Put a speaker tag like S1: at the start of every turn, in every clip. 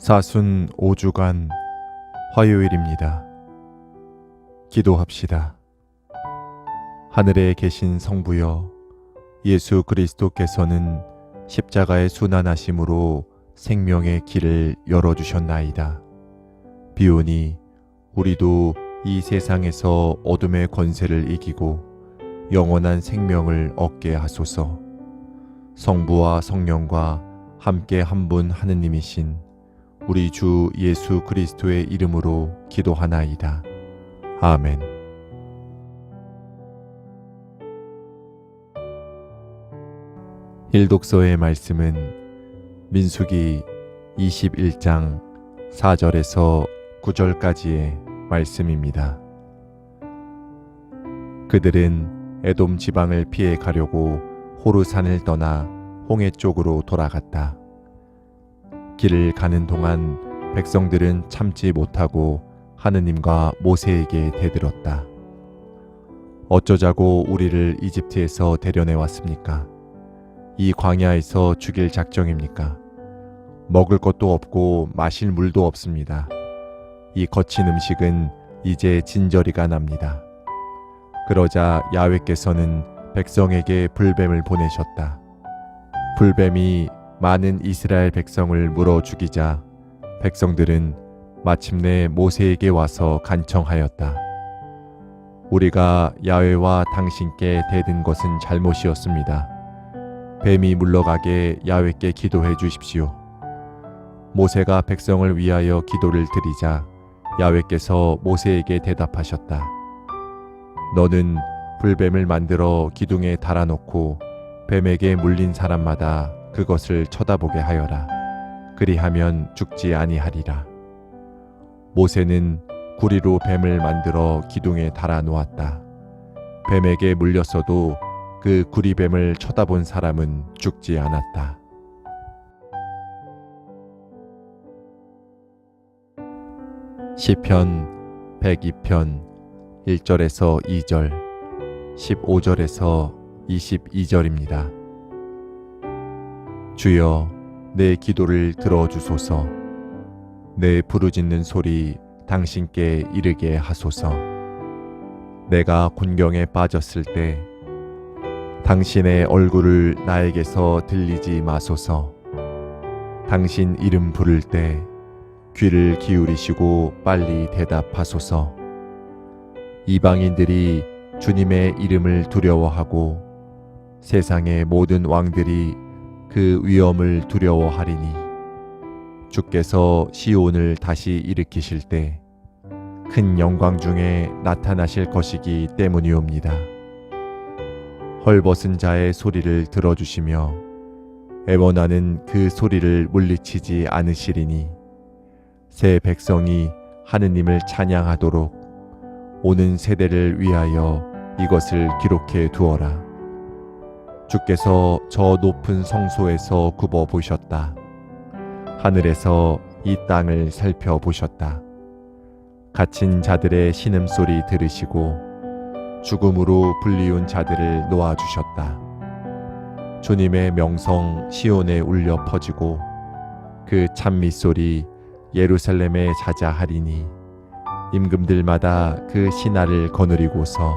S1: 사순 5주간 화요일입니다. 기도합시다. 하늘에 계신 성부여 예수 그리스도께서는 십자가의 순환하심으로 생명의 길을 열어주셨나이다. 비오니 우리도 이 세상에서 어둠의 권세를 이기고 영원한 생명을 얻게 하소서. 성부와 성령과 함께 한 분 하느님이신 우리 주 예수 그리스도의 이름으로 기도하나이다. 아멘. 일독서의 말씀은 민수기 21장 4절에서 9절까지의 말씀입니다. 그들은 에돔 지방을 피해 가려고 호르산을 떠나 홍해 쪽으로 돌아갔다. 길을 가는 동안 백성들은 참지 못하고 하느님과 모세에게 대들었다. 어쩌자고 우리를 이집트에서 데려내 왔습니까? 이 광야에서 죽일 작정입니까? 먹을 것도 없고 마실 물도 없습니다. 이 거친 음식은 이제 진저리가 납니다. 그러자 야외께서는 백성에게 불뱀을 보내셨다. 불뱀이 많은 이스라엘 백성을 물어 죽이자 백성들은 마침내 모세에게 와서 간청하였다. 우리가 야외와 당신께 대든 것은 잘못이었습니다. 뱀이 물러가게 야외께 기도해 주십시오. 모세가 백성을 위하여 기도를 드리자 야외께서 모세에게 대답하셨다. 너는 불뱀을 만들어 기둥에 달아놓고 뱀에게 물린 사람마다 그것을 쳐다보게 하여라. 그리하면 죽지 아니하리라. 모세는 구리로 뱀을 만들어 기둥에 달아 놓았다. 뱀에게 물렸어도 그 구리뱀을 쳐다본 사람은 죽지 않았다. 시편 102편 1절에서 2절 15절에서 22절입니다. 주여 내 기도를 들어주소서. 내 부르짖는 소리 당신께 이르게 하소서. 내가 곤경에 빠졌을 때 당신의 얼굴을 나에게서 들리지 마소서. 당신 이름 부를 때 귀를 기울이시고 빨리 대답하소서. 이방인들이 주님의 이름을 두려워하고 세상의 모든 왕들이 그 위엄을 두려워하리니 주께서 시온을 다시 일으키실 때 큰 영광 중에 나타나실 것이기 때문이옵니다. 헐벗은 자의 소리를 들어주시며 애원하는 그 소리를 물리치지 않으시리니 새 백성이 하느님을 찬양하도록 오는 세대를 위하여 이것을 기록해 두어라. 주께서 저 높은 성소에서 굽어 보셨다. 하늘에서 이 땅을 살펴보셨다. 갇힌 자들의 신음소리 들으시고 죽음으로 불리운 자들을 놓아주셨다. 주님의 명성 시온에 울려 퍼지고 그 찬미소리 예루살렘에 자자하리니 임금들마다 그 신하를 거느리고서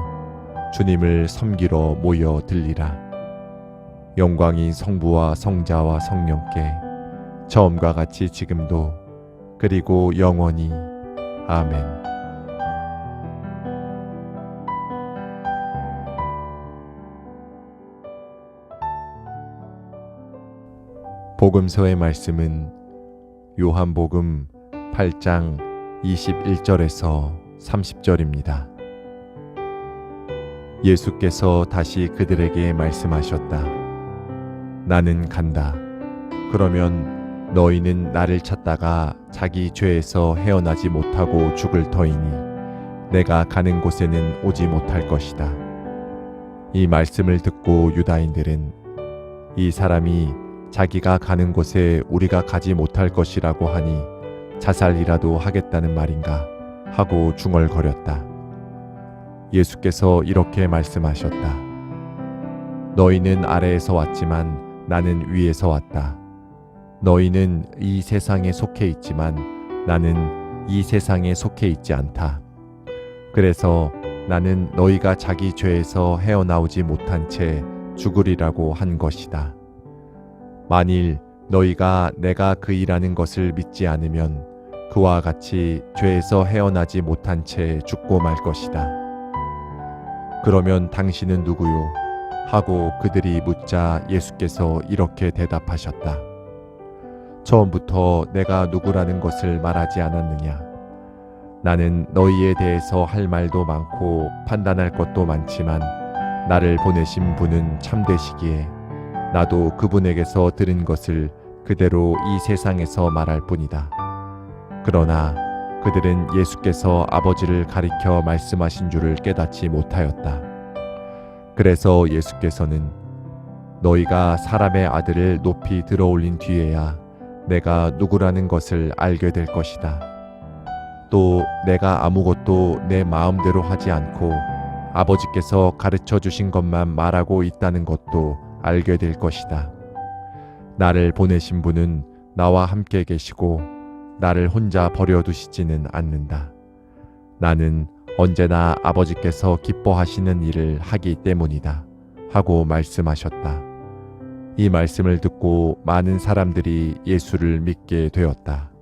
S1: 주님을 섬기러 모여 들리라. 영광이 성부와 성자와 성령께 처음과 같이 지금도 그리고 영원히 아멘. 복음서의 말씀은 요한복음 8장 21절에서 30절입니다. 예수께서 다시 그들에게 말씀하셨다. 나는 간다. 그러면 너희는 나를 찾다가 자기 죄에서 헤어나지 못하고 죽을 터이니 내가 가는 곳에는 오지 못할 것이다. 이 말씀을 듣고 유다인들은 이 사람이 자기가 가는 곳에 우리가 가지 못할 것이라고 하니 자살이라도 하겠다는 말인가 하고 중얼거렸다. 예수께서 이렇게 말씀하셨다. 너희는 아래에서 왔지만 나는 위에서 왔다. 너희는 이 세상에 속해 있지만 나는 이 세상에 속해 있지 않다. 그래서 나는 너희가 자기 죄에서 헤어나오지 못한 채 죽으리라고 한 것이다. 만일 너희가 내가 그 일하는 것을 믿지 않으면 그와 같이 죄에서 헤어나지 못한 채 죽고 말 것이다. 그러면 당신은 누구요? 하고 그들이 묻자 예수께서 이렇게 대답하셨다. 처음부터 내가 누구라는 것을 말하지 않았느냐? 나는 너희에 대해서 할 말도 많고 판단할 것도 많지만 나를 보내신 분은 참되시기에 나도 그분에게서 들은 것을 그대로 이 세상에서 말할 뿐이다. 그러나 그들은 예수께서 아버지를 가리켜 말씀하신 줄을 깨닫지 못하였다. 그래서 예수께서는 너희가 사람의 아들을 높이 들어 올린 뒤에야 내가 누구라는 것을 알게 될 것이다. 또 내가 아무것도 내 마음대로 하지 않고 아버지께서 가르쳐 주신 것만 말하고 있다는 것도 알게 될 것이다. 나를 보내신 분은 나와 함께 계시고 나를 혼자 버려두시지는 않는다. 나는 언제나 아버지께서 기뻐하시는 일을 하기 때문이다. 하고 말씀하셨다. 이 말씀을 듣고 많은 사람들이 예수를 믿게 되었다.